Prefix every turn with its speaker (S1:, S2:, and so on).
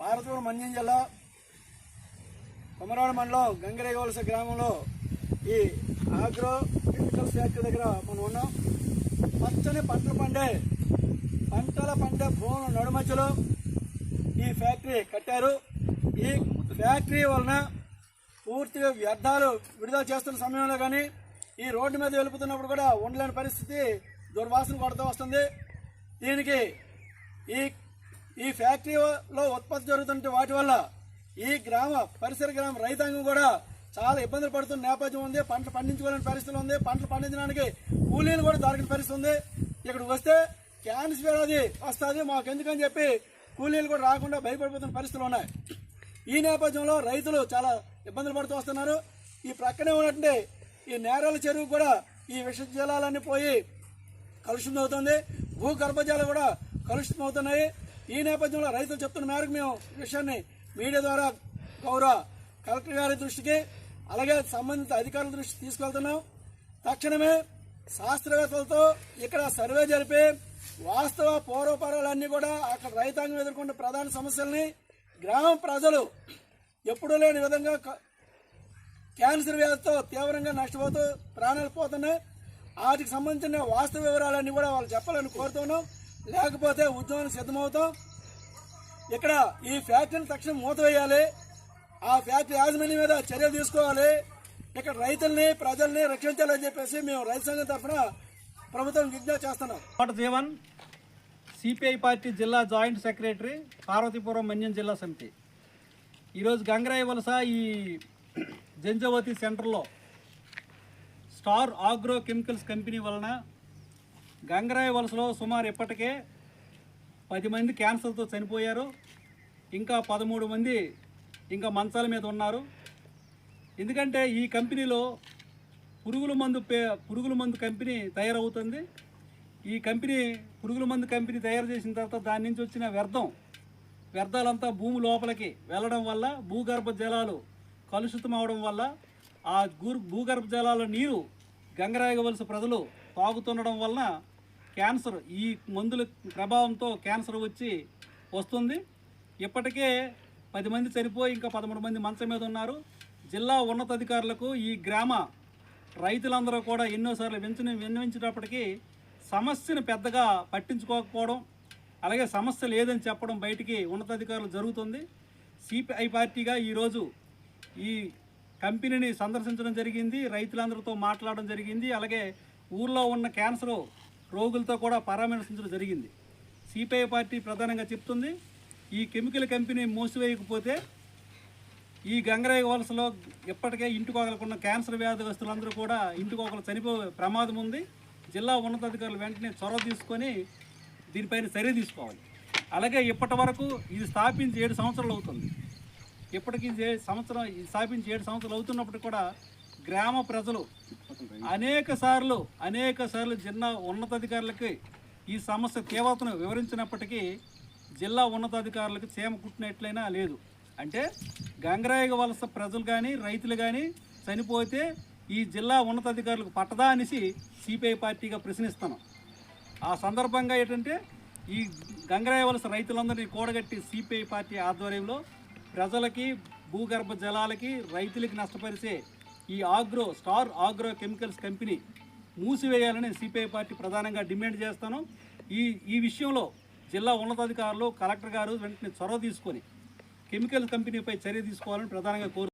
S1: పార్వతీపురం మంజం జిల్లా కొమరాడు మండలం గంగరేగవలస గ్రామంలో ఈ ఆగ్రో కెమికల్స్ ఫ్యాక్టరీ దగ్గర మనం ఉన్నాం. పచ్చని పంటలు పండే పంటల పండే భూముల నడుమధ్యలో ఈ ఫ్యాక్టరీ కట్టారు. ఈ ఫ్యాక్టరీ వలన పూర్తిగా వ్యర్థాలు విడుదల చేస్తున్న సమయంలో కానీ ఈ రోడ్డు మీద వెలుపుతున్నప్పుడు కూడా ఉండలేని పరిస్థితి దుర్వాసన కొడుతూ వస్తుంది. దీనికి ఈ ఈ ఫ్యాక్టరీలో ఉత్పత్తి జరుగుతున్న వాటి వల్ల ఈ గ్రామ పరిసర గ్రామ రైతాంగం కూడా చాలా ఇబ్బందులు పడుతున్న నేపథ్యం ఉంది. పంటలు పండించుకోలేని పరిస్థితి ఉంది. పంటలు పండించడానికి కూలీలు కూడా దొరకని పరిస్థితి ఉంది ఇక్కడికి వస్తే క్యాన్సర్ అది వస్తుంది. మాకు ఎందుకని చెప్పి కూలీలు కూడా రాకుండా భయపడిపోతున్న పరిస్థితులు ఉన్నాయి. ఈ నేపథ్యంలో రైతులు చాలా ఇబ్బందులు పడుతూ వస్తున్నారు. ఈ ప్రక్కనే ఉన్నటువంటి ఈ నేరాల చెరువు కూడా ఈ విష జలాలన్నీ పోయి కలుషితం అవుతుంది భూగర్భజాలు కూడా కలుషితం అవుతున్నాయి ఈ నేపథ్యంలో రైతులు చెప్తున్న మేరకు మేము ఈ విషయాన్ని మీడియా ద్వారా గౌరవ కలెక్టర్ గారి దృష్టికి అలాగే సంబంధిత అధికారుల దృష్టికి తీసుకెళ్తున్నాం. తక్షణమే శాస్త్రవేత్తలతో ఇక్కడ సర్వే జరిపి వాస్తవ పూర్వపరాలన్నీ కూడా అక్కడ రైతాంగం ఎదుర్కొన్న ప్రధాన సమస్యల్ని గ్రామ ప్రజలు ఎప్పుడూ లేని విధంగా క్యాన్సర్ వ్యాధితో తీవ్రంగా నష్టపోతూ ప్రాణాలు పోతున్నాయి. వాటికి సంబంధించిన వాస్తవ వివరాలన్నీ కూడా వాళ్ళు చెప్పాలని కోరుతున్నాం. లేకపోతే ఉద్యోగం సిద్ధమవుతాం. ఇక్కడ ఈ ఫ్యాక్టరీని తక్షణం మూతవేయాలి. ఆ ఫ్యాక్టరీ యాజమాన్యం మీద చర్యలు తీసుకోవాలి. ఇక్కడ రైతుల్ని ప్రజల్ని రక్షించాలని చెప్పేసి మేము రైతు సంఘం తరఫున ప్రభుత్వం విజ్ఞప్తి చేస్తున్నాం.
S2: కోట జీవన్ సిపిఐ పార్టీ జిల్లా జాయింట్ సెక్రటరీ పార్వతీపురం మన్యం జిల్లా సమితి. ఈరోజు గంగరాయ వలస ఈ జంజవతి సెంటర్లో స్టార్ ఆగ్రో కెమికల్స్ కంపెనీ వలన గంగరాయ వలసలో సుమారు ఇప్పటికే పది మంది క్యాన్సర్తో చనిపోయారు. ఇంకా పదమూడు మంది ఇంకా మంచాల మీద ఉన్నారు. ఎందుకంటే ఈ కంపెనీలో పురుగుల మందు పే పురుగుల మందు కంపెనీ తయారవుతుంది. ఈ కంపెనీ పురుగుల మందు కంపెనీ తయారు చేసిన తర్వాత దాని నుంచి వచ్చిన వ్యర్థం వ్యర్థాలంతా భూమి లోపలికి వెళ్ళడం వల్ల భూగర్భ జలాలు కలుషితం అవడం వల్ల ఆ భూగర్భ జలాల నీరు గంగరాయవలస ప్రజలు తాగుతుండడం వలన క్యాన్సర్ ఈ మందుల ప్రభావంతో క్యాన్సర్ వచ్చి వస్తుంది. ఇప్పటికే పది మంది చనిపోయి ఇంకా పదమూడు మంది మంచం మీద ఉన్నారు. జిల్లా ఉన్నతాధికారులకు ఈ గ్రామ రైతులందరూ కూడా ఎన్నోసార్లు వించిన విన్నవించేటప్పటికీ సమస్యను పెద్దగా పట్టించుకోకపోవడం అలాగే సమస్య లేదని చెప్పడం బయటికి ఉన్నతాధికారులు జరుగుతుంది. సిపిఐ పార్టీగా ఈరోజు ఈ కంపెనీని సందర్శించడం జరిగింది. రైతులందరితో మాట్లాడడం జరిగింది. అలాగే ఊర్లో ఉన్న క్యాన్సర్ రోగులతో కూడా పరామర్శించడం జరిగింది. సిపిఐ పార్టీ ప్రధానంగా చెప్తుంది ఈ కెమికల్ కంపెనీ మూసివేయకపోతే ఈ గంగరాయ వలసలో ఇప్పటికే ఇంటికోగలకున్న క్యాన్సర్ వ్యాధిగ్రస్తులందరూ కూడా ఇంటికోగలు చనిపోయే ప్రమాదం ఉంది. జిల్లా ఉన్నతాధికారులు వెంటనే చొరవ తీసుకొని దీనిపైన చర్య తీసుకోవాలి. అలాగే ఇప్పటి వరకు ఇది స్థాపించి ఏడు సంవత్సరాలు అవుతుంది. ఇప్పటికీ ఇది సంవత్సరం ఇది స్థాపించి ఏడు సంవత్సరాలు అవుతున్నప్పటికీ కూడా గ్రామ ప్రజలు అనేక సార్లు అనేక సార్లు జిల్లా ఉన్నతాధికారులకి ఈ సమస్య తీవ్రతను వివరించినప్పటికీ జిల్లా ఉన్నతాధికారులకు చీమ కుట్టినట్లయినా లేదు. అంటే గంగరాయ వలస ప్రజలు కానీ రైతులు కానీ చనిపోతే ఈ జిల్లా ఉన్నతాధికారులకు పట్టదా అనేసి సిపిఐ పార్టీగా ప్రశ్నిస్తాను ఆ సందర్భంగా ఏంటంటే ఈ గంగరాయ వలస రైతులందరినీ కూడగట్టి సిపిఐ పార్టీ ఆధ్వర్యంలో ప్రజలకి భూగర్భ జలాలకి రైతులకి నష్టపరిచే ఈ agro star agro chemicals company మూసివేయాలని CPI party ప్రధానంగా డిమాండ్ చేస్తాను. ఈ ఈ విషయంలో జిల్లా ఉన్నతాధికారులు కలెక్టర్ గారు వెంటనే చొరవ తీసుకొని కెమికల్ కంపెనీపై చర్య తీసుకోవాలని ప్రధానంగా కోరు